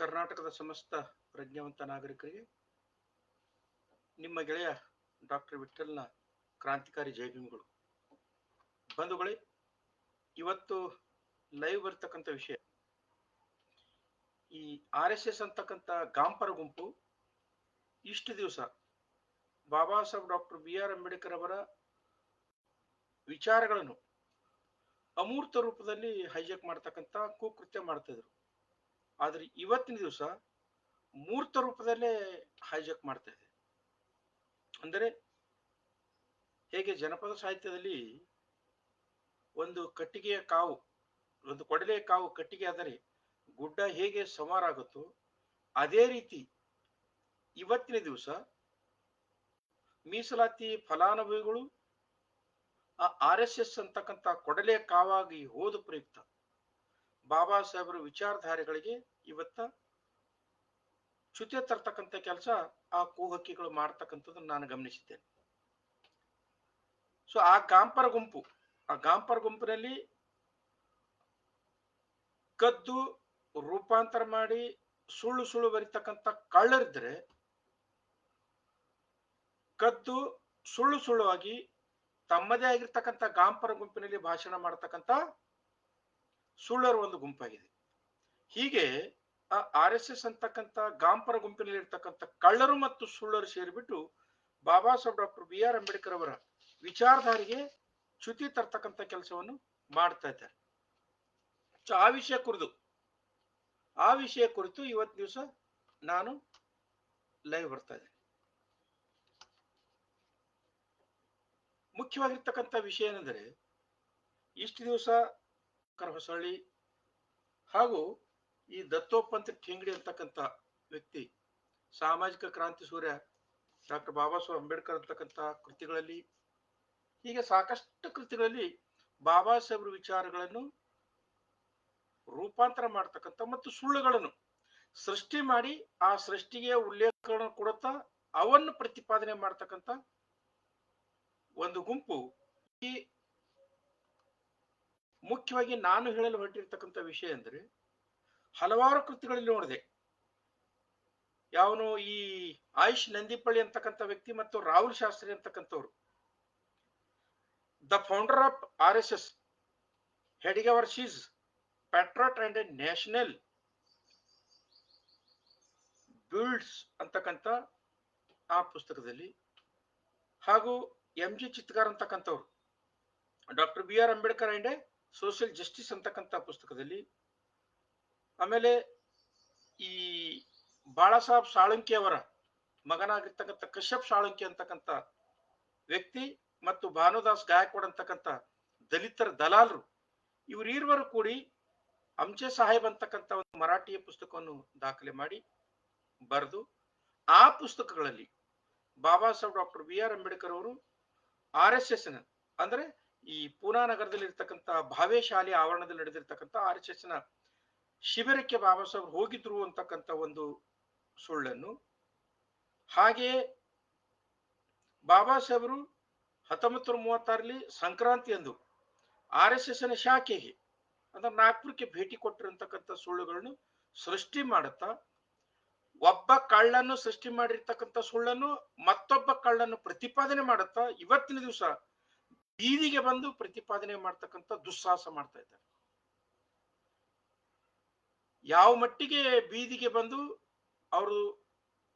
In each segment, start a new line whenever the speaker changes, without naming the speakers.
ಕರ್ನಾಟಕದ ಸಮಸ್ತ ಪ್ರಜ್ಞಾವಂತ ನಾಗರಿಕರಿಗೆ, ನಿಮ್ಮ ಗೆಳೆಯ ಡಾಕ್ಟರ್ ವಿಠಲ್ನ ಕ್ರಾಂತಿಕಾರಿ ಜೈಭೀಮಗಳು ಬಂಧುಗಳೇ, ಇವತ್ತು ಲೈವ್ ಬರ್ತಕ್ಕಂಥ ವಿಷಯ. ಈ ಆರ್ ಎಸ್ ಎಸ್ ಅಂತಕ್ಕಂಥ ಗಾಂಪರ ಗುಂಪು ಇಷ್ಟು ದಿವಸ Baba Saheb doctor B R Ambedkar ಅವರ ವಿಚಾರಗಳನ್ನು ಅಮೂರ್ತ ರೂಪದಲ್ಲಿ ಹೈಜಾಕ್ ಮಾಡ್ತಕ್ಕಂಥ ಕುಕೃತ್ಯ ಮಾಡ್ತಾ ಇದ್ರು. ಆದ್ರೆ ಇವತ್ತಿನ ದಿವಸ ಮೂರ್ತ ರೂಪದಲ್ಲೇ ಹೈಜಕ್ ಮಾಡ್ತಾ ಇದೆ. ಅಂದರೆ ಹೇಗೆ ಜನಪದ ಸಾಹಿತ್ಯದಲ್ಲಿ ಒಂದು ಕಟ್ಟಿಗೆಯ ಕಾವು, ಒಂದು ಕೊಡಲೆಯ ಕಾವು ಕಟ್ಟಿಗೆ ಆದರೆ ಗುಡ್ಡ ಹೇಗೆ ಸಮಾರಾಗುತ್ತೋ ಅದೇ ರೀತಿ ಇವತ್ತಿನ ದಿವಸ ಮೀಸಲಾತಿ ಫಲಾನುಭವಿಗಳು, ಆ ಆರ್ ಎಸ್ ಎಸ್ ಅಂತಕ್ಕಂಥ ಕೊಡಲೆ ಕಾವಾಗಿ ಹೋದ ಪ್ರಯುಕ್ತ, ಬಾಬಾ ಸಾಹೇಬರ ವಿಚಾರಧಾರೆಗಳಿಗೆ ಇವತ್ತ ಚ್ಯುತಿ ತರ್ತಕ್ಕಂಥ ಕೆಲಸ ಆ ಕೂಹಕ್ಕಿಗಳು ಮಾಡ್ತಕ್ಕಂಥದ್ದನ್ನು ನಾನು ಗಮನಿಸಿದ್ದೇನೆ. ಸೊ ಆ ಗಾಂಪರ ಗುಂಪು, ಆ ಗಾಂಪರ ಗುಂಪಿನಲ್ಲಿ ಕದ್ದು ರೂಪಾಂತರ ಮಾಡಿ ಸುಳ್ಳು ಸುಳ್ಳು ಬರಿತಕ್ಕಂಥ ಕಳ್ಳರಿದ್ರೆ ಕದ್ದು ಸುಳ್ಳು ಸುಳ್ಳುವಾಗಿ ತಮ್ಮದೇ ಆಗಿರ್ತಕ್ಕಂಥ ಗಾಂಪರ ಗುಂಪಿನಲ್ಲಿ ಭಾಷಣ ಮಾಡತಕ್ಕಂಥ ಸುಳ್ಳರ ಒಂದು ಗುಂಪಾಗಿದೆ. ಹೀಗೆ ಆರ್ ಎಸ್ ಎಸ್ ಅಂತಕ್ಕಂಥ ಗಾಂಪರ ಗುಂಪಿನಲ್ಲಿ ಇರ್ತಕ್ಕಂಥ ಕಳ್ಳರು ಮತ್ತು ಸುಳ್ಳರು ಸೇರಿಬಿಟ್ಟು Baba Saheb doctor B R Ambedkar ಅವರ ವಿಚಾರಧಾರಿಗೆ ಚ್ಯುತಿ ತರ್ತಕ್ಕಂಥ ಕೆಲಸವನ್ನು ಮಾಡ್ತಾ ಇದ್ದಾರೆ. ಆ ವಿಷಯ ಕುರಿತು, ಆ ವಿಷಯ ಕುರಿತು ಇವತ್ತು ದಿವಸ ನಾನು ಲೈವ್ ಬರ್ತಾ ಇದ್ದೇನೆ. ಮುಖ್ಯವಾಗಿರ್ತಕ್ಕಂಥ ವಿಷಯ ಏನೆಂದರೆ, ಇಷ್ಟು ದಿವಸ ಕರ್ಹಸಳ್ಳಿ ಹಾಗೂ ಈ ದತ್ತೋಪಂತ ಠೇಂಗಡಿ ಅಂತಕ್ಕಂಥ ವ್ಯಕ್ತಿ, ಸಾಮಾಜಿಕ ಕ್ರಾಂತಿ ಸೂರ್ಯ, ಡಾಕ್ಟರ್ ಬಾಬಾ ಸಾಹೇಬ್ ಅಂಬೇಡ್ಕರ್ ಅಂತಕ್ಕಂಥ ಕೃತಿಗಳಲ್ಲಿ, ಹೀಗೆ ಸಾಕಷ್ಟು ಕೃತಿಗಳಲ್ಲಿ ಬಾಬಾ ಸಾಹೇಬ್ರ ವಿಚಾರಗಳನ್ನು ರೂಪಾಂತರ ಮಾಡ್ತಕ್ಕಂಥ ಮತ್ತು ಸುಳ್ಳುಗಳನ್ನು ಸೃಷ್ಟಿ ಮಾಡಿ ಆ ಸೃಷ್ಟಿಗೆ ಉಲ್ಲೇಖಗಳನ್ನು ಕೊಡುತ್ತಾ ಅವನ್ನು ಪ್ರತಿಪಾದನೆ ಮಾಡ್ತಕ್ಕಂಥ ಒಂದು ಗುಂಪು. ಈ ಮುಖ್ಯವಾಗಿ ನಾನು ಹೇಳಲು ಹೊರಟಿರ್ತಕ್ಕಂಥ ವಿಷಯ ಅಂದ್ರೆ ಹಲವಾರು ಕೃತಿಗಳಲ್ಲಿ ನೋಡಿದೆ. ಯಾವನು ಈ ಆಯುಷ್ ನಂದಿಪಳ್ಳಿ ಅಂತಕ್ಕಂಥ ವ್ಯಕ್ತಿ ಮತ್ತು Rahul Shastri ಅಂತಕ್ಕಂಥವ್ರು. The founder of R S S ಹೆಡಿಗೆ ಅವರ್ she's, patriot and a national builds ಅಂತಕ್ಕಂಥ ಆ ಪುಸ್ತಕದಲ್ಲಿ ಹಾಗೂ M G Chitkar ಅಂತಕ್ಕಂಥವ್ರು. Doctor B R Ambedkar and social justice ಅಂತಕ್ಕಂಥ ಪುಸ್ತಕದಲ್ಲಿ ಆಮೇಲೆ ಈ ಬಾಳಾಸಾಹೇಬ್ ಸಾಳಂಕಿ ಅವರ ಮಗನಾಗಿರ್ತಕ್ಕಂಥ ಕಶ್ಯಪ್ ಸಾಳಂಕಿ ಅಂತಕ್ಕಂಥ ವ್ಯಕ್ತಿ ಮತ್ತು ಭಾನುದಾಸ್ ಗಾಯಕ್ವಾಡ್ ಅಂತಕ್ಕಂಥ ದಲಿತರ ದಲಾಲರು, ಇವರೀರ್ವರು ಕೂಡಿ ಅಂಚೆ ಸಾಹೇಬ್ ಅಂತಕ್ಕಂಥ ಒಂದು ಮರಾಠಿಯ ಪುಸ್ತಕವನ್ನು ದಾಖಲೆ ಮಾಡಿ ಬರೆದು, ಆ ಪುಸ್ತಕಗಳಲ್ಲಿ Baba Saheb doctor B R Ambedkar ಅವರು ಆರ್ ಎಸ್ ಎಸ್ನ ಅಂದ್ರೆ ಈ ಪೂನಾ ನಗರದಲ್ಲಿ ಇರ್ತಕ್ಕಂಥ ಭಾವೆ ಆವರಣದಲ್ಲಿ ನಡೆದಿರ್ತಕ್ಕಂಥ ಆರ್ ಎಸ್ ಎಸ್ನ ಶಿಬಿರಕ್ಕೆ ಬಾಬಾ ಸಾಹೇಬ್ ಹೋಗಿದ್ರು ಅಂತಕ್ಕಂಥ ಒಂದು ಸುಳ್ಳನ್ನು. ಹಾಗೆಯೇ ಬಾಬಾ ಸಾಹೇಬರು ಹತ್ತೊಂಬತ್ತು ಮೂವತ್ತಾರಲ್ಲಿ ಸಂಕ್ರಾಂತಿ ಎಂದು ಆರ್ ಎಸ್ ಎಸ್ನ ಶಾಖೆಗೆ ಅಂದ್ರೆ ನಾಗ್ಪುರಕ್ಕೆ ಭೇಟಿ ಕೊಟ್ಟಿರತಕ್ಕಂಥ ಸುಳ್ಳುಗಳನ್ನು ಸೃಷ್ಟಿ ಮಾಡುತ್ತಾ, ಒಬ್ಬ ಕಳ್ಳನ್ನು ಸೃಷ್ಟಿ ಮಾಡಿರ್ತಕ್ಕಂಥ ಸುಳ್ಳನ್ನು ಮತ್ತೊಬ್ಬ ಕಳ್ಳನ್ನು ಪ್ರತಿಪಾದನೆ ಮಾಡುತ್ತಾ, ಇವತ್ತಿನ ದಿವಸ ಬೀದಿಗೆ ಬಂದು ಪ್ರತಿಪಾದನೆ ಮಾಡ್ತಕ್ಕಂಥ ದುಸ್ಸಾಹಸ ಮಾಡ್ತಾ ಇದ್ದಾರೆ. ಯಾವ ಮಟ್ಟಿಗೆ ಬೀದಿಗೆ ಬಂದು ಅವರು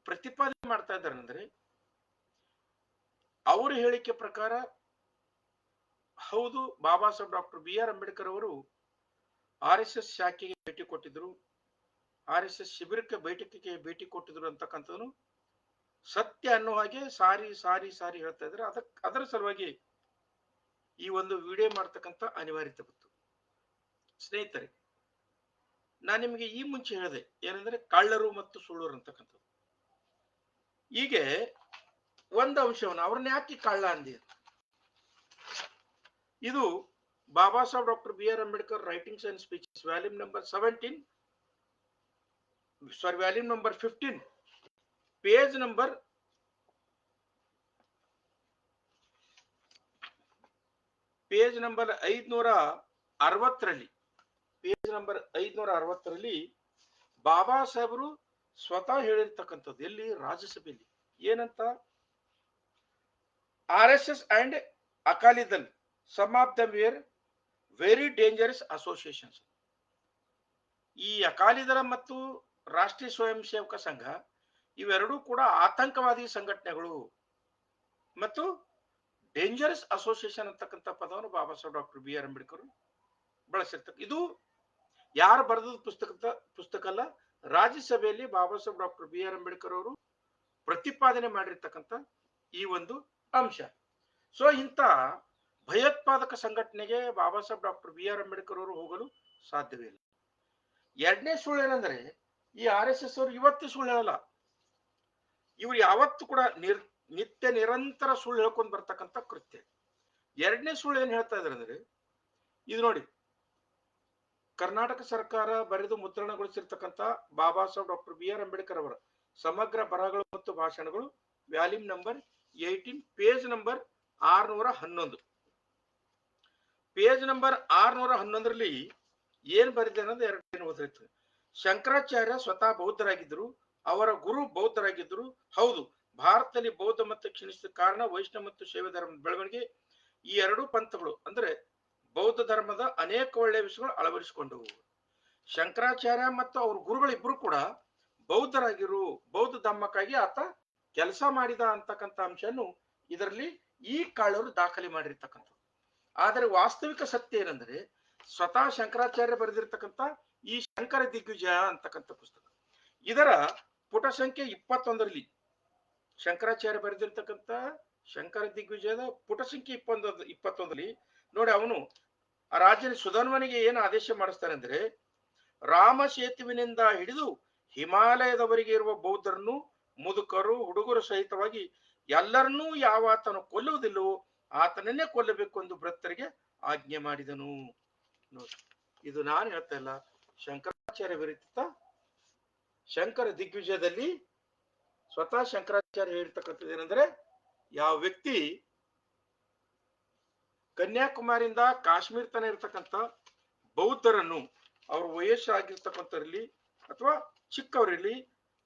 ಪ್ರತಿಪಾದನೆ ಮಾಡ್ತಾ ಇದ್ದಾರೆ ಅಂದ್ರೆ ಅವರ ಹೇಳಿಕೆ ಪ್ರಕಾರ ಹೌದು, Baba Saheb doctor B R Ambedkar ಅವರು ಆರ್ ಎಸ್ ಎಸ್ ಶಾಖೆಗೆ ಭೇಟಿ ಕೊಟ್ಟಿದ್ರು, ಆರ್ ಎಸ್ ಎಸ್ ಶಿಬಿರಕ್ಕೆ ಬೈಠಕಕ್ಕೆ ಭೇಟಿ ಕೊಟ್ಟಿದ್ರು ಅಂತಕ್ಕಂಥದ್ದು ಸತ್ಯ ಅನ್ನೋ ಹಾಗೆ ಸಾರಿ ಸಾರಿ ಸಾರಿ ಹೇಳ್ತಾ ಇದ್ರೆ ಅದಕ್ಕೆ ಅದರ ಸಲುವಾಗಿ ಈ ಒಂದು ವಿಡಿಯೋ ಮಾಡ್ತಕ್ಕಂಥ ಅನಿವಾರ್ಯತೆ ಬಂತು. ಸ್ನೇಹಿತರೆ ನಾನು ನಿಮಗೆ ಈ ಮುಂಚೆ ಹೇಳಿದೆ, ಏನಂದ್ರೆ ಕಳ್ಳರು ಮತ್ತು ಸುಳ್ಳರು ಅಂತಕ್ಕಂಥದ್ದು. ಹೀಗೆ ಒಂದು ಅಂಶವನ್ನು, ಅವ್ರನ್ನ ಯಾಕೆ ಕಳ್ಳ ಅಂದಿ ಇದು Baba Saheb doctor B R Ambedkar writings and speeches volume number seventeen sorry volume number fifteen page number page number ಐದ್ನೂರ ಅರವತ್ತರಲ್ಲಿ ಪೇಜ್ ನಂಬರ್ ಐದ್ನೂರ ಅರವತ್ತರಲ್ಲಿ ಬಾಬಾ ಸಾಹೇಬರು ಸ್ವತಃ ಹೇಳಿರ್ತಕ್ಕಂಥದ್ದು ಎಲ್ಲಿ? ರಾಜ್ಯಸಭೆಯಲ್ಲಿ. ಏನಂತ? R S S and Akali Dal some of them were very dangerous associations. ಈ ಅಕಾಲಿದಳ ಮತ್ತು ರಾಷ್ಟ್ರೀಯ ಸ್ವಯಂ ಸೇವಕ ಸಂಘ ಇವೆರಡೂ ಕೂಡ ಆತಂಕವಾದಿ ಸಂಘಟನೆಗಳು ಮತ್ತು ಡೇಂಜರಸ್ ಅಸೋಸಿಯೇಷನ್ ಅಂತಕ್ಕಂಥ ಪದವನ್ನು Baba Saheb doctor B R Ambedkar ಬಳಸಿರ್ತಕ್ಕ ಇದು ಯಾರು ಬರೆದ ಪುಸ್ತಕ ಪುಸ್ತಕ ಅಲ್ಲ. ರಾಜ್ಯಸಭೆಯಲ್ಲಿ Baba Saheb doctor B R Ambedkar ಅವರು ಪ್ರತಿಪಾದನೆ ಮಾಡಿರ್ತಕ್ಕಂಥ ಈ ಒಂದು ಅಂಶ. ಸೊ ಇಂಥ ಭಯೋತ್ಪಾದಕ ಸಂಘಟನೆಗೆ Baba Saheb doctor B R Ambedkar ಅವರು ಹೋಗಲು ಸಾಧ್ಯವೇ ಇಲ್ಲ. ಎರಡನೇ ಸುಳ್ಳು ಏನಂದ್ರೆ, ಈ ಆರ್ ಎಸ್ ಎಸ್ ಅವರು ಇವತ್ತು ಸುಳ್ಳು ಹೇಳಲ್ಲ. ಇವ್ರು ಯಾವತ್ತು ಕೂಡ ನಿರ್, ನಿತ್ಯ ನಿರಂತರ ಸುಳ್ಳು ಹೇಳ್ಕೊಂಡು ಬರ್ತಕ್ಕಂಥ ಕೃತ್ಯ. ಎರಡನೇ ಸುಳ್ಳು ಏನ್ ಹೇಳ್ತಾ ಇದ್ರೆ ಅಂದ್ರೆ, ಇದು ನೋಡಿ ಕರ್ನಾಟಕ ಸರ್ಕಾರ ಬರೆದು ಮುದ್ರಣಗೊಳಿಸಿರ್ತಕ್ಕಂಥ Baba Saheb doctor B R Ambedkar ಅವರ ಸಮಗ್ರ ಬರಹಗಳು ಮತ್ತು ಭಾಷಣಗಳು volume number eighteen, page number ಆರ್ನೂರ ಹನ್ನೊಂದು. ಪೇಜ್ ನಂಬರ್ ಆರ್ನೂರ ಹನ್ನೊಂದರಲ್ಲಿ ಏನ್ ಬರೆದಿದೆ ಅನ್ನೋದು ಎರಡು ಓದಿರ್ತದೆ ಶಂಕರಾಚಾರ್ಯ ಸ್ವತಃ ಬೌದ್ಧರಾಗಿದ್ದರು, ಅವರ ಗುರು ಬೌದ್ಧರಾಗಿದ್ದರು. ಹೌದು, ಭಾರತದಲ್ಲಿ ಬೌದ್ಧ ಮತ್ತು ಕ್ಷೀಣಿಸಿದ ಕಾರಣ ವೈಷ್ಣವ ಮತ್ತು ಶೈವ ಧರ್ಮದ ಬೆಳವಣಿಗೆ ಈ ಎರಡೂ ಪಂಥಗಳು, ಅಂದ್ರೆ ಬೌದ್ಧ ಧರ್ಮದ ಅನೇಕ ಒಳ್ಳೆಯ ವಿಷಯಗಳು ಅಳವಡಿಸಿಕೊಂಡವು ಶಂಕರಾಚಾರ್ಯ ಮತ್ತು ಅವ್ರ ಗುರುಗಳಿಬ್ರು ಕೂಡ ಬೌದ್ಧರಾಗಿರು, ಬೌದ್ಧ ಧರ್ಮಕ್ಕಾಗಿ ಆತ ಕೆಲಸ ಮಾಡಿದ ಅಂತಕ್ಕಂಥ ಅಂಶನು ಇದರಲ್ಲಿ ಈ ಕಾಳವರು ದಾಖಲೆ ಮಾಡಿರ್ತಕ್ಕಂಥ ಆದರೆ ವಾಸ್ತವಿಕ ಸತ್ಯ ಏನಂದ್ರೆ ಸ್ವತಃ ಶಂಕರಾಚಾರ್ಯ ಬರೆದಿರ್ತಕ್ಕಂಥ ಈ ಶಂಕರ ದಿಗ್ವಿಜಯ ಅಂತಕ್ಕಂಥ ಪುಸ್ತಕ. ಇದರ ಪುಟ ಸಂಖ್ಯೆ ಇಪ್ಪತ್ತೊಂದರಲ್ಲಿ ಶಂಕರಾಚಾರ್ಯ ಬರೆದಿರ್ತಕ್ಕಂಥ ಶಂಕರ ದಿಗ್ವಿಜಯದ ಪುಟ ಸಂಖ್ಯೆ ಇಪ್ಪತ್ತೊಂದು, ಇಪ್ಪತ್ತೊಂದರಲ್ಲಿ ನೋಡಿ ಅವನು ಆ ರಾಜನ ಸುಧನ್ವನಿಗೆ ಏನು ಆದೇಶ ಮಾಡಿಸ್ತಾರೆ ಅಂದ್ರೆ ರಾಮ ಸೇತುವಿನಿಂದ ಹಿಡಿದು ಹಿಮಾಲಯದವರೆಗೆ ಇರುವ ಬೌದ್ಧರನ್ನು, ಮುದುಕರು, ಹುಡುಗರು ಸಹಿತವಾಗಿ ಎಲ್ಲರನ್ನೂ ಯಾವ ಆತನು ಕೊಲ್ಲುವುದಿಲ್ಲವೋ ಆತನನ್ನೇ ಕೊಲ್ಲಬೇಕು ಎಂದು ಭಕ್ತರಿಗೆ ಆಜ್ಞೆ ಮಾಡಿದನು. ಇದು ನಾನು ಹೇಳ್ತಾ ಇಲ್ಲ. ಶಂಕರಾಚಾರ್ಯ ವಿರಚಿತ ಶಂಕರ ದಿಗ್ವಿಜಯದಲ್ಲಿ ಸ್ವತಃ ಶಂಕರಾಚಾರ್ಯ ಹೇಳ್ತಕ್ಕಂಥದ್ದು ಏನಂದ್ರೆ, ಯಾವ ವ್ಯಕ್ತಿ ಕನ್ಯಾಕುಮಾರಿಯಿಂದ ಕಾಶ್ಮೀರ ತನ ಇರ್ತಕ್ಕಂಥ ಬೌದ್ಧರನ್ನು ಅವರ ವಯಸ್ಸು ಆಗಿರ್ತಕ್ಕಂಥವ್ರಲ್ಲಿ ಅಥವಾ ಚಿಕ್ಕವರಲ್ಲಿ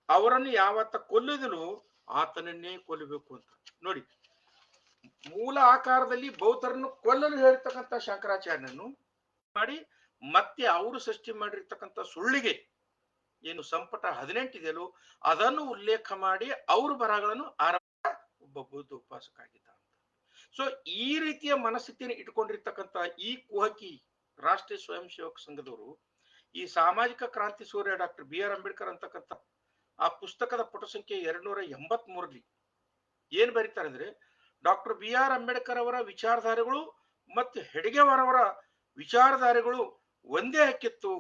ಅವರನ್ನು ಯಾವತ್ತ ಕೊಲ್ಲಿದನು ಆತನನ್ನೇ ಕೊಲ್ಲಬೇಕು ಅಂತ. ನೋಡಿ, ಮೂಲ ಆಕಾರದಲ್ಲಿ ಬೌದ್ಧರನ್ನು ಕೊಲ್ಲಲು ಹೇಳ್ತಕ್ಕಂಥ ಶಂಕರಾಚಾರ್ಯನನ್ನು ಮಾಡಿ ಮತ್ತೆ ಅವರು ಸೃಷ್ಟಿ ಮಾಡಿರ್ತಕ್ಕಂಥ ಸುಳ್ಳಿಗೆ ಏನು ಸಂಪುಟ ಹದಿನೆಂಟಿದೆಯಲ್ಲೋ ಅದನ್ನು ಉಲ್ಲೇಖ ಮಾಡಿ ಅವ್ರ ಬರಹಗಳನ್ನು ಆರಂಭ ಒಬ್ಬ ಬೌದ್ಧ ಉಪಾಸಕ ಆಗಿದ್ದ ಸೊ ಈ ರೀತಿಯ ಮನಸ್ಥಿತಿಯನ್ನು ಇಟ್ಕೊಂಡಿರ್ತಕ್ಕಂಥ ಈ ಕುಹಕಿ ರಾಷ್ಟ್ರೀಯ ಸ್ವಯಂ ಸೇವಕ ಸಂಘದವರು, ಈ ಸಾಮಾಜಿಕ ಕ್ರಾಂತಿ ಸೂರ್ಯ ಡಾಕ್ಟರ್ ಬಿ ಆರ್ ಅಂಬೇಡ್ಕರ್ ಅಂತಕ್ಕಂಥ ಆ ಪುಸ್ತಕದ ಪುಟ ಸಂಖ್ಯೆ ಎರಡ್ನೂರ ಎಂಬತ್ ಮೂರಲ್ಲಿ ಏನ್ ಬರೀತಾರೆ ಅಂದ್ರೆ, ಡಾಕ್ಟರ್ ಬಿ ಆರ್ ಅಂಬೇಡ್ಕರ್ ಅವರ ವಿಚಾರಧಾರೆಗಳು ಮತ್ತು ಹೆಡಗೆವರವರ ವಿಚಾರಧಾರೆಗಳು ಒಂದೇ ಹಾಕಿತ್ತು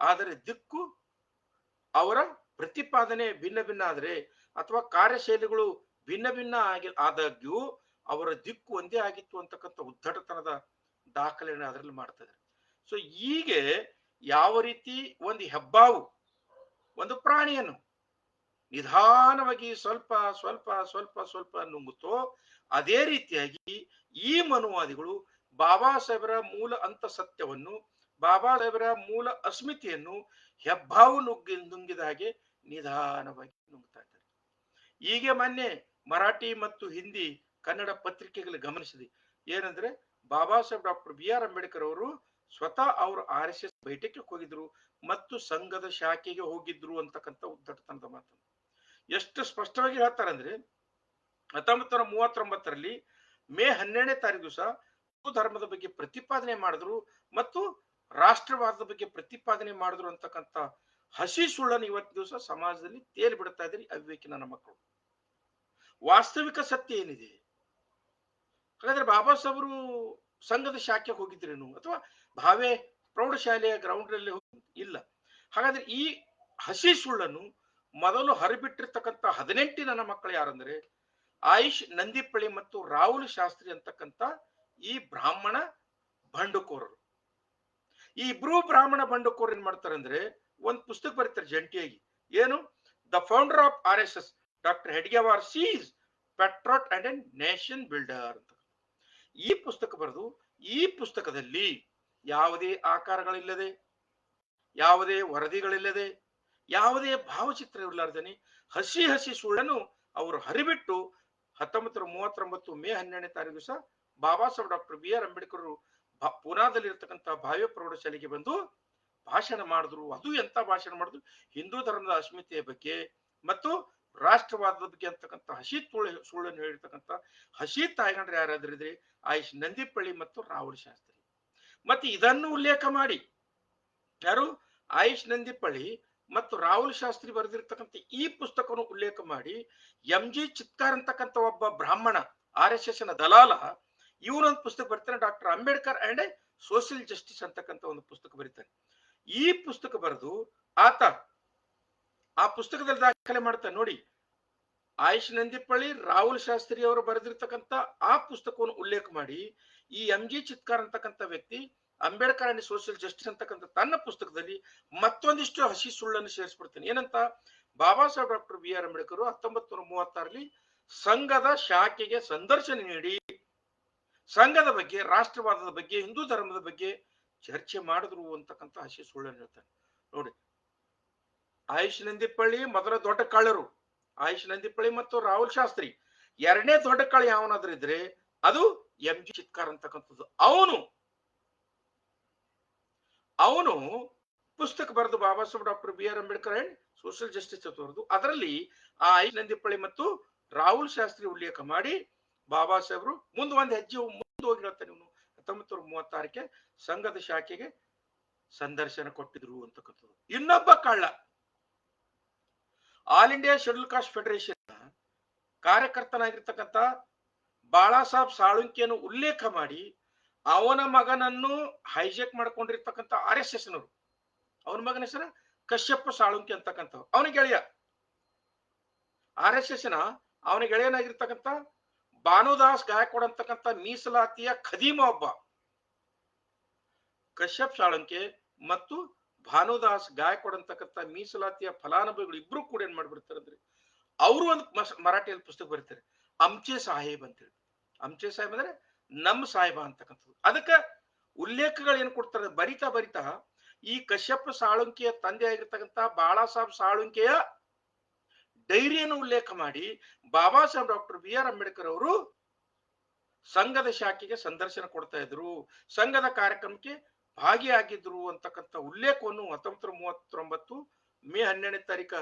ಆದರೆ ದಿಕ್ಕು ಅವರ ಪ್ರತಿಪಾದನೆ ಭಿನ್ನ ಭಿನ್ನ ಆದರೆ, ಅಥವಾ ಕಾರ್ಯಶೈಲಿಗಳು ಭಿನ್ನ ಭಿನ್ನ ಆಗಿ ಆದಾಗ್ಯೂ ಅವರ ದಿಕ್ಕು ಒಂದೇ ಆಗಿತ್ತು ಅಂತಕ್ಕಂಥ ಉದ್ದಟತನದ ದಾಖಲೆಯನ್ನು ಅದರಲ್ಲಿ ಮಾಡ್ತಾ ಇದ್ದಾರೆ. ಸೊ ಹೀಗೆ ಯಾವ ರೀತಿ ಒಂದು ಹೆಬ್ಬಾವು, ಒಂದು ಪ್ರಾಣಿಯನ್ನು ನಿಧಾನವಾಗಿ ಸ್ವಲ್ಪ ಸ್ವಲ್ಪ ಸ್ವಲ್ಪ ಸ್ವಲ್ಪ ನುಂಗುತ್ತೋ, ಅದೇ ರೀತಿಯಾಗಿ ಈ ಮನುವಾದಿಗಳು ಬಾಬಾ ಸಾಹೇಬರ ಮೂಲ ಅಂತ ಸತ್ಯವನ್ನು, ಬಾಬಾ ಸಾಹೇಬರ ಮೂಲ ಅಸ್ಮಿತೆಯನ್ನು ಹೆಬ್ಬಾವು ನುಗ್ಗಿ, ನುಂಗಿದ ಹಾಗೆ ನಿಧಾನವಾಗಿ ನುಂಗ್ತಾ ಇದ್ದಾರೆ. ಹೀಗೆ ಮೊನ್ನೆ ಮರಾಠಿ ಮತ್ತು ಹಿಂದಿ ಕನ್ನಡ ಪತ್ರಿಕೆಗಳು ಗಮನಿಸಿದೆ. ಏನಂದ್ರೆ Baba Saheb doctor B R Ambedkar ಅವರು ಸ್ವತಃ ಅವರು ಆರ್ ಎಸ್ ಎಸ್ ಬೈಠಕ್ಕೆ ಹೋಗಿದ್ರು ಮತ್ತು ಸಂಘದ ಶಾಖೆಗೆ ಹೋಗಿದ್ರು ಅಂತಕ್ಕಂಥ ಉದ್ದಟತನದ ಮಾತು ಎಷ್ಟು ಸ್ಪಷ್ಟವಾಗಿ ಹೇಳ್ತಾರೆ ಅಂದ್ರೆ ಹತ್ತೊಂಬತ್ತು ನೂರ ಮೂವತ್ತೊಂಬತ್ತರಲ್ಲಿ ಮೇ ಹನ್ನೆರಡನೇ ತಾರೀಕು ಹಿಂದೂ ಧರ್ಮದ ಬಗ್ಗೆ ಪ್ರತಿಪಾದನೆ ಮಾಡಿದ್ರು ಮತ್ತು ರಾಷ್ಟ್ರವಾದದ ಬಗ್ಗೆ ಪ್ರತಿಪಾದನೆ ಮಾಡಿದ್ರು ಅಂತಕ್ಕಂಥ ಹಸಿ ಸುಳ್ಳನ್ನು ಇವತ್ತು ದಿವಸ ಸಮಾಜದಲ್ಲಿ ತೇಲಿ ಬಿಡ್ತಾ ಇದ್ರಿ ಅವಿವೇಕಿ ನನ್ನ ಮಕ್ಕಳು. ವಾಸ್ತವಿಕ ಸತ್ಯ ಏನಿದೆ? ಹಾಗಾದ್ರೆ ಬಾಬಾ ಸಾಹೇಬರು ಸಂಘದ ಶಾಖೆಗೆ ಹೋಗಿದ್ರೇನು? ಅಥವಾ ಭಾವೆ ಪ್ರೌಢಶಾಲೆಯ ಗ್ರೌಂಡ್ ಅಲ್ಲಿ ಇಲ್ಲ. ಹಾಗಾದ್ರೆ ಈ ಹಸಿ ಸುಳ್ಳನ್ನು ಮೊದಲು ಹರಿಬಿಟ್ಟಿರ್ತಕ್ಕಂಥ ಹದಿನೆಂಟು ನನ್ನ ಮಕ್ಕಳು ಯಾರಂದ್ರೆ? ಆಯುಷ್ ನಂದಿಪಳ್ಳಿ ಮತ್ತು ರಾಹುಲ್ ಶಾಸ್ತ್ರಿ ಅಂತಕ್ಕಂಥ ಈ ಬ್ರಾಹ್ಮಣ ಬಂಡುಕೋರರು. ಈ ಇಬ್ರು ಬ್ರಾಹ್ಮಣ ಬಂಡುಕೋರ್ ಏನ್ ಮಾಡ್ತಾರೆ ಅಂದ್ರೆ ಒಂದ್ ಪುಸ್ತಕ ಬರೀತಾರೆ ಜಂಟಿಯಾಗಿ. ಏನು? The founder of R S S doctor Hedgewar sees patriot and an nation builder ಅಂತ. ಈ ಪುಸ್ತಕ ಬರೆದು ಈ ಪುಸ್ತಕದಲ್ಲಿ ಯಾವುದೇ ಆಕಾರಗಳಿಲ್ಲದೆ, ಯಾವುದೇ ವರದಿಗಳಿಲ್ಲದೆ, ಯಾವುದೇ ಭಾವಚಿತ್ರ ಇರಲಾರ್ದೇನೆ ಹಸಿ ಹಸಿ ಸುಳ್ಳನ್ನು ಅವರು ಹರಿಬಿಟ್ಟು ಹತ್ತೊಂಬತ್ತು ನೂರ ಮೂವತ್ತೊಂಬತ್ತು ಮೇ ಹನ್ನೆರಡನೇ ತಾರೀಕು ದಿವಸ Baba Saheb doctor B R Ambedkar ಪೂನಾದಲ್ಲಿ ಇರತಕ್ಕಂತ ಭಾವ್ಯ ಪ್ರೌಢಶಾಲೆಗೆ ಬಂದು ಭಾಷಣ ಮಾಡಿದ್ರು. ಅದು ಎಂತ ಭಾಷಣ ಮಾಡಿದ್ರು? ಹಿಂದೂ ಧರ್ಮದ ಅಸ್ಮಿತೆಯ ಬಗ್ಗೆ. ಮತ್ತು ರಾಷ್ಟ್ರವಾದದ ಬಗ್ಗೆ ಅಂತಕ್ಕಂಥ ಹಸಿ ತುಳು ಸುಳ್ಳನ್ನು ಹೇಳಿರ್ತಕ್ಕಂಥ ಹಸಿ ತಾಯ್ಗಂಡ್ರೆ ಯಾರಾದ್ರಿದ್ರಿ ಆಯುಷ್ ನಂದಿಪಳ್ಳಿ ಮತ್ತು ರಾಹುಲ್ ಶಾಸ್ತ್ರಿ. ಮತ್ತೆ ಇದನ್ನು ಉಲ್ಲೇಖ ಮಾಡಿ. ಯಾರು? ಆಯುಷ್ ನಂದಿಪಳ್ಳಿ ಮತ್ತು ರಾಹುಲ್ ಶಾಸ್ತ್ರಿ ಬರೆದಿರ್ತಕ್ಕಂಥ ಈ ಪುಸ್ತಕವನ್ನು ಉಲ್ಲೇಖ ಮಾಡಿ. ಎಂ ಜಿ ಚಿತ್ಕಾರ್ ಅಂತಕ್ಕಂಥ ಒಬ್ಬ ಬ್ರಾಹ್ಮಣ, ಆರ್ ಎಸ್ ಎಸ್ನ ದಲಾಲ, ಇವನೊಂದು ಪುಸ್ತಕ ಬರ್ತಾನೆ, doctor Ambedkar and social justice ಅಂತಕ್ಕಂಥ ಒಂದು ಪುಸ್ತಕ ಬರೀತಾನೆ. ಈ ಪುಸ್ತಕ ಬರೆದು ಆತ ಆ ಪುಸ್ತಕದಲ್ಲಿ ದಾಖಲೆ ಮಾಡ್ತಾನೆ ನೋಡಿ, ಆಯುಷ್ ನಂದಿಪಳ್ಳಿ, ರಾಹುಲ್ ಶಾಸ್ತ್ರಿ ಅವರು ಬರೆದಿರ್ತಕ್ಕಂಥ ಆ ಪುಸ್ತಕವನ್ನು ಉಲ್ಲೇಖ ಮಾಡಿ, ಈ ಎಂ ಜಿ ಚಿತ್ಕಾರ್ ಅಂತಕ್ಕಂಥ ವ್ಯಕ್ತಿ, ಅಂಬೇಡ್ಕರ್ ಅಂಡ್ ಸೋಷಿಯಲ್ ಜಸ್ಟಿಸ್ ಅಂತಕ್ಕಂಥ ತನ್ನ ಪುಸ್ತಕದಲ್ಲಿ ಮತ್ತೊಂದಿಷ್ಟು ಹಸಿ ಸುಳ್ಳನ್ನು ಸೇರಿಸ್ಬಿಡ್ತೇನೆ. ಏನಂತ? Baba Saheb doctor B R Ambedkar ಹತ್ತೊಂಬತ್ತು ನೂರ ಮೂವತ್ತಾರಲ್ಲಿ ಸಂಘದ ಶಾಖೆಗೆ ಸಂದರ್ಶನ ನೀಡಿ, ಸಂಘದ ಬಗ್ಗೆ, ರಾಷ್ಟ್ರವಾದದ ಬಗ್ಗೆ, ಹಿಂದೂ ಧರ್ಮದ ಬಗ್ಗೆ ಚರ್ಚೆ ಮಾಡಿದ್ರು ಅಂತಕ್ಕಂಥ ಹಸಿ ಸುಳ್ಳನ್ನು ಹೇಳ್ತಾನೆ. ನೋಡಿ ಆಯುಷ್ ನಂದಿಪ್ಪಳ್ಳಿ ಮೊದಲ ದೊಡ್ಡ ಕಳ್ಳರು ಆಯುಷ್ ನಂದಿಪ್ಪಳ್ಳಿ ಮತ್ತು ರಾಹುಲ್ ಶಾಸ್ತ್ರಿ. ಎರಡನೇ ದೊಡ್ಡ ಕಳ್ಳ ಯಾವನಾದ್ರೂ ಇದ್ರೆ ಅದು ಎಂ ಜಿ ಚಿತ್ಕಾರ್ ಅಂತಕ್ಕಂಥದ್ದು. ಅವನು ಅವನು ಪುಸ್ತಕ ಬರೆದು Baba Saheb doctor B R Ambedkar and social justice ಅವರದು ಅದರಲ್ಲಿ ಆ ಆಯುಷ್ ನಂದಿಪ್ಪಳ್ಳಿ ಮತ್ತು ರಾಹುಲ್ ಶಾಸ್ತ್ರಿ ಉಲ್ಲೇಖ ಮಾಡಿ ಬಾಬಾ ಸಾಹೇಬ್ರು ಮುಂದೆ ಒಂದು ಹೆಜ್ಜೆ ಮುಂದೆ ಹೋಗಿ ಹೇಳ್ತಾನೆ ಇವನು. ಹತ್ತೊಂಬತ್ತು ಮೂವತ್ತಾರಕ್ಕೆ ಸಂಘದ ಶಾಖೆಗೆ ಸಂದರ್ಶನ ಕೊಟ್ಟಿದ್ರು ಅಂತಕ್ಕಂಥದ್ದು. ಇನ್ನೊಬ್ಬ ಕಳ್ಳ. All India scheduled caste federation ಕಾರ್ಯಕರ್ತನಾಗಿರ್ತಕ್ಕಂಥ Bala Saheb ಸಾಳುಂಕಿಯನ್ನು ಉಲ್ಲೇಖ ಮಾಡಿ ಅವನ ಮಗನನ್ನು ಹೈಜೆಕ್ ಮಾಡ್ಕೊಂಡಿರ್ತಕ್ಕಂಥ ಆರ್ ಎಸ್ ಎಸ್ನವರು ಅವನ ಮಗನ ಹೆಸರು ಕಶ್ಯಪ್ಪ ಸಾಳುಂಕಿ ಅಂತಕ್ಕಂಥ ಅವನ ಗೆಳೆಯ. ಆರ್ ಎಸ್ ಎಸ್ನ ಅವನ ಗೆಳೆಯನಾಗಿರ್ತಕ್ಕಂಥ ಭಾನುದಾಸ್ ಗಾಯಕ್ವಾಡ್ ಅಂತಕ್ಕಂಥ ಮೀಸಲಾತಿಯ ಖದೀಮ ಒಬ್ಬ. ಕಶ್ಯಪ್ ಸಾಳುಂಕೆ ಮತ್ತು ಭಾನುದಾಸ್ ಗಾಯಕ್ವಾಡ್ ಅಂತಕ್ಕಂಥ ಮೀಸಲಾತಿಯ ಫಲಾನುಭವಿಗಳು ಇಬ್ರು ಕೂಡ ಏನ್ ಮಾಡ್ಬಿಡ್ತಾರೆ ಅಂದ್ರೆ ಅವರು ಒಂದು ಮರಾಠಿಯಲ್ಲಿ ಪುಸ್ತಕ ಬರೀತಾರೆ ಅಂಚೆ ಸಾಹೇಬ್ ಅಂತೇಳಿ ಅಂಚೆ ಸಾಹೇಬ್ ಅಂದ್ರೆ ನಮ್ ಸಾಹೇಬ ಅಂತಕ್ಕಂಥದ್ದು. ಅದಕ್ಕೆ ಉಲ್ಲೇಖಗಳು ಏನ್ ಕೊಡ್ತಾರೆ? ಬರಿತಾ ಬರಿತಾ ಈ ಕಶ್ಯಪ ಸಾಳುಂಕಿಯ ತಂದೆ ಆಗಿರ್ತಕ್ಕಂಥ ಬಾಳಾ ಸಾಹೇಬ್ ಸಾಳುಂಕೆಯ ಡೈರಿಯನ್ನು ಉಲ್ಲೇಖ ಮಾಡಿ Baba Saheb doctor B R Ambedkar ಅವರು ಸಂಘದ ಶಾಖೆಗೆ ಸಂದರ್ಶನ ಕೊಡ್ತಾ ಇದ್ರು. ಸಂಘದ ಕಾರ್ಯಕ್ರಮಕ್ಕೆ ಭಾಗಿಯಾಗಿದ್ರು ಅಂತಕ್ಕಂಥ ಉಲ್ಲೇಖವನ್ನು ಹತ್ತೊಂಬತ್ತು ಮೂವತ್ತೊಂಬತ್ತು ಮೇ ಹನ್ನೆರಡನೇ ತಾರೀಕ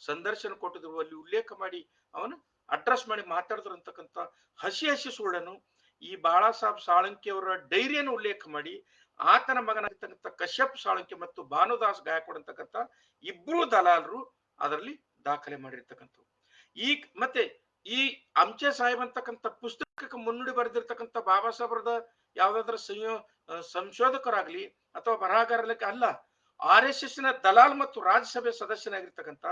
ಸಂದರ್ಶನ ಕೊಟ್ಟಿದ್ರು. ಅಲ್ಲಿ ಉಲ್ಲೇಖ ಮಾಡಿ ಅವನು ಅಡ್ರೆಸ್ ಮಾಡಿ ಮಾತಾಡಿದ್ರು ಅಂತಕ್ಕಂಥ ಹಸಿ ಹಸಿ ಸುಳ್ಳನ್ನು ಈ ಬಾಳಾ ಸಾಹೇಬ್ ಸಾಳುಂಕಿ ಅವರ ಡೈರಿಯನ್ನು ಉಲ್ಲೇಖ ಮಾಡಿ ಆತನ ಮಗನಾಗಿರ್ತಕ್ಕಂಥ ಕಶ್ಯಪ್ ಸಾಳಂಕಿ ಮತ್ತು ಭಾನುದಾಸ್ ಗಾಯಕೋಡ್ ಅಂತಕ್ಕಂಥ ಇಬ್ರು ದಲಾಲರು ಅದರಲ್ಲಿ ದಾಖಲೆ ಮಾಡಿರ್ತಕ್ಕಂಥವು. ಈ ಮತ್ತೆ ಈ ಅಂಚೆ ಸಾಹೇಬ್ ಅಂತಕ್ಕಂಥ ಪುಸ್ತಕಕ್ಕೆ ಮುನ್ನುಡಿ ಬರೆದಿರ್ತಕ್ಕಂಥ ಬಾಬಾ ಸಾಹೇಬ್ರದ ಯಾವ್ದಾದ್ರ ಸಂಯೋ ಸಂಶೋಧಕರಾಗ್ಲಿ ಅಥವಾ ಬರಹಗಾರಲಿಕ್ಕೆ ಅಲ್ಲ, ಆರ್ ಎಸ್ ಎಸ್ನ ದಲಾಲ್ ಮತ್ತು ರಾಜ್ಯಸಭೆ ಸದಸ್ಯನಾಗಿರ್ತಕ್ಕಂಥ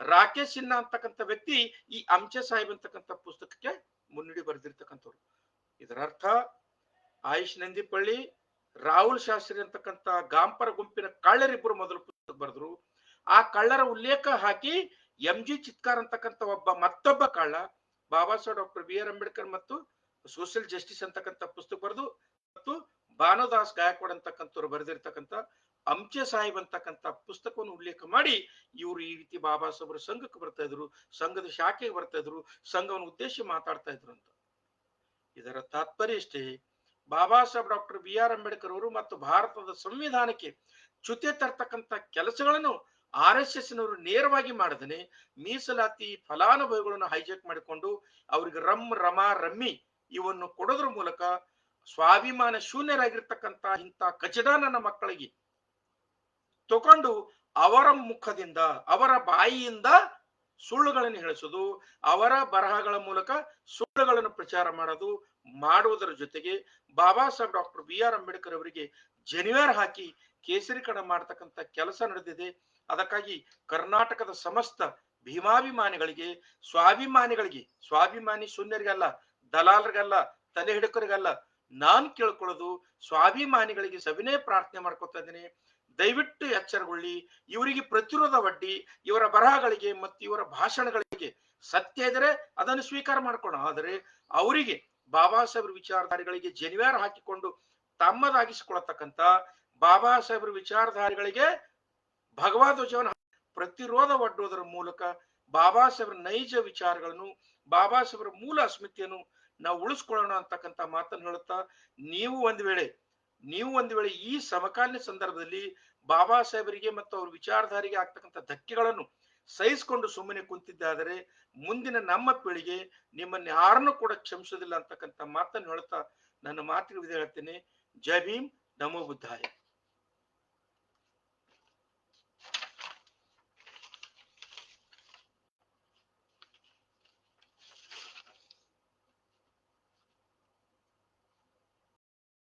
ರಾಕೇಶ್ ಸಿನ್ಹಾ ಅಂತಕ್ಕಂಥ ವ್ಯಕ್ತಿ ಈ ಅಂಚೆ ಸಾಹೇಬ್ ಅಂತಕ್ಕಂಥ ಪುಸ್ತಕಕ್ಕೆ ಮುನ್ನುಡಿ ಬರೆದಿರ್ತಕ್ಕಂಥವ್ರು. ಇದರ ಅರ್ಥ ಆಯುಷ್ ನಂದಿಪಳ್ಳಿ, ರಾಹುಲ್ ಶಾಸ್ತ್ರಿ ಅಂತಕ್ಕಂಥ ಗಾಂಪರ ಗುಂಪಿನ ಕಳ್ಳರಿಬ್ಬರು ಮೊದಲು ಪುಸ್ತಕ ಬರೆದ್ರು. ಆ ಕಳ್ಳರ ಉಲ್ಲೇಖ ಹಾಕಿ ಎಂ ಜಿ ಚಿತ್ಕಾರ್ ಅಂತಕ್ಕಂಥ ಒಬ್ಬ ಮತ್ತೊಬ್ಬ ಕಳ್ಳ, Baba Saheb doctor B R Ambedkar ಮತ್ತು ಸೋಷಿಯಲ್ ಜಸ್ಟಿಸ್ ಅಂತಕ್ಕಂಥ ಪುಸ್ತಕ ಬರೆದು ಭಾನುದಾಸ್ ಗಾಯಕ್ವಾಡ್ ಅಂತಕ್ಕಂಥವ್ರು ಬರೆದಿರ್ತಕ್ಕಂಥ ಅಂಚೆ ಸಾಹೇಬ್ ಅಂತಕ್ಕಂಥ ಪುಸ್ತಕವನ್ನು ಉಲ್ಲೇಖ ಮಾಡಿ ಇವರು ಈ ರೀತಿ ಬಾಬಾ ಸಾಹೇಬರು ಸಂಘಕ್ಕೆ ಬರ್ತಾ ಇದ್ರು, ಸಂಘದ ಶಾಖೆಗೆ ಬರ್ತಾ ಇದ್ರು, ಸಂಘವನ್ನು ಉದ್ದೇಶ ಮಾತಾಡ್ತಾ ಇದ್ರು ಅಂತ. ಇದರ ತಾತ್ಪರ್ಯ ಇಷ್ಟೇ, Baba Saheb doctor B R Ambedkar ಅವರು ಮತ್ತು ಭಾರತದ ಸಂವಿಧಾನಕ್ಕೆ ಚ್ಯುತಿ ತರ್ತಕ್ಕಂಥ ಕೆಲಸಗಳನ್ನು ಆರ್ ಎಸ್ ಎಸ್ ನವರು ನೇರವಾಗಿ ಮಾಡದನೆ, ಮೀಸಲಾತಿ ಫಲಾನುಭವಿಗಳನ್ನು ಹೈಜೆಕ್ ಮಾಡಿಕೊಂಡು ಅವರಿಗೆ ರಮ್, ರಮಾ, ರಮ್ಮಿ ಇವನ್ನು ಕೊಡೋದ್ರ ಮೂಲಕ ಸ್ವಾಭಿಮಾನ ಶೂನ್ಯರಾಗಿರ್ತಕ್ಕಂಥ ಇಂಥ ಕಚಡ ನನ್ನ ಮಕ್ಕಳಿಗೆ ತಗೊಂಡು ಅವರ ಮುಖದಿಂದ, ಅವರ ಬಾಯಿಯಿಂದ ಸುಳ್ಳುಗಳನ್ನು ಹೇಳಿಸೋದು, ಅವರ ಬರಹಗಳ ಮೂಲಕ ಸುಳ್ಳುಗಳನ್ನು ಪ್ರಚಾರ ಮಾಡೋದು, ಮಾಡುವುದರ ಜೊತೆಗೆ Baba Saheb doctor B R Ambedkar ಅವರಿಗೆ ಜನಿವಾರ್ ಹಾಕಿ ಕೇಸರಿಕರಣ ಮಾಡತಕ್ಕಂಥ ಕೆಲಸ ನಡೆದಿದೆ. ಅದಕ್ಕಾಗಿ ಕರ್ನಾಟಕದ ಸಮಸ್ತ ಭೀಮಾಭಿಮಾನಿಗಳಿಗೆ, ಸ್ವಾಭಿಮಾನಿಗಳಿಗೆ, ಸ್ವಾಭಿಮಾನಿ ಶೂನ್ಯರಿಗಲ್ಲ, ದಲಾಲರಿಗಲ್ಲ, ತಲೆ ಹಿಡಕರಿಗಲ್ಲ ನಾನ್ ಕೇಳ್ಕೊಳ್ಳೋದು ಸ್ವಾಭಿಮಾನಿಗಳಿಗೆ ಸವಿನೇ ಪ್ರಾರ್ಥನೆ ಮಾಡ್ಕೊತಾ ಇದ್ದೀನಿ. ದಯವಿಟ್ಟು ಎಚ್ಚರಗೊಳ್ಳಿ. ಇವರಿಗೆ ಪ್ರತಿರೋಧ ಒಡ್ಡಿ, ಇವರ ಬರಹಗಳಿಗೆ ಮತ್ತು ಇವರ ಭಾಷಣಗಳಿಗೆ ಸತ್ಯ ಇದ್ರೆ ಅದನ್ನು ಸ್ವೀಕಾರ ಮಾಡ್ಕೊಳ್ಳೋಣ. ಆದರೆ ಅವರಿಗೆ, ಬಾಬಾ ಸಾಹೇಬ್ರ ವಿಚಾರಧಾರಿಗಳಿಗೆ ಜನಿವಾರ ಹಾಕಿಕೊಂಡು ತಮ್ಮದಾಗಿಸಿಕೊಳ್ಳತಕ್ಕಂತ ಬಾಬಾ ಸಾಹೇಬ್ರ ವಿಚಾರಧಾರಿಗಳಿಗೆ ಭಗವಾ ಧ್ವಜವನ್ನು ಪ್ರತಿರೋಧ ಒಡ್ಡುವುದರ ಮೂಲಕ ಬಾಬಾ ಸಾಹೇಬ್ರ ನೈಜ ವಿಚಾರಗಳನ್ನು, ಬಾಬಾ ಸಾಹೇಬ್ರ ಮೂಲ ಅಸ್ಮಿತೆಯನ್ನು ನಾವು ಉಳಿಸ್ಕೊಳ್ಳೋಣ ಅಂತಕ್ಕಂಥ ಮಾತನ್ನು ಹೇಳುತ್ತಾ, ನೀವು ಒಂದು ವೇಳೆ, ನೀವು ಒಂದು ವೇಳೆ ಈ ಸಮಕಾಲೀನ ಸಂದರ್ಭದಲ್ಲಿ ಬಾಬಾ ಸಾಹೇಬರಿಗೆ ಮತ್ತು ಅವ್ರ ವಿಚಾರಧಾರಿಗೆ ಆಗ್ತಕ್ಕಂಥ ಧಕ್ಕೆಗಳನ್ನು ಸಹಿಸಿಕೊಂಡು ಸುಮ್ಮನೆ ಕುಂತಿದ್ದಾದರೆ, ಮುಂದಿನ ನಮ್ಮ ಪೀಳಿಗೆ ನಿಮ್ಮನ್ನು ಯಾರನ್ನು ಕೂಡ ಕ್ಷಮಿಸೋದಿಲ್ಲ ಅಂತಕ್ಕಂಥ ಮಾತನ್ನು ಹೇಳುತ್ತಾ ನನ್ನ ಮಾತಿಗೆ ವಿಧ ಹೇಳ್ತೇನೆ. ಜೈ ಭೀಮ್, ನಮೋ ಬುದ್ಧಾಯ.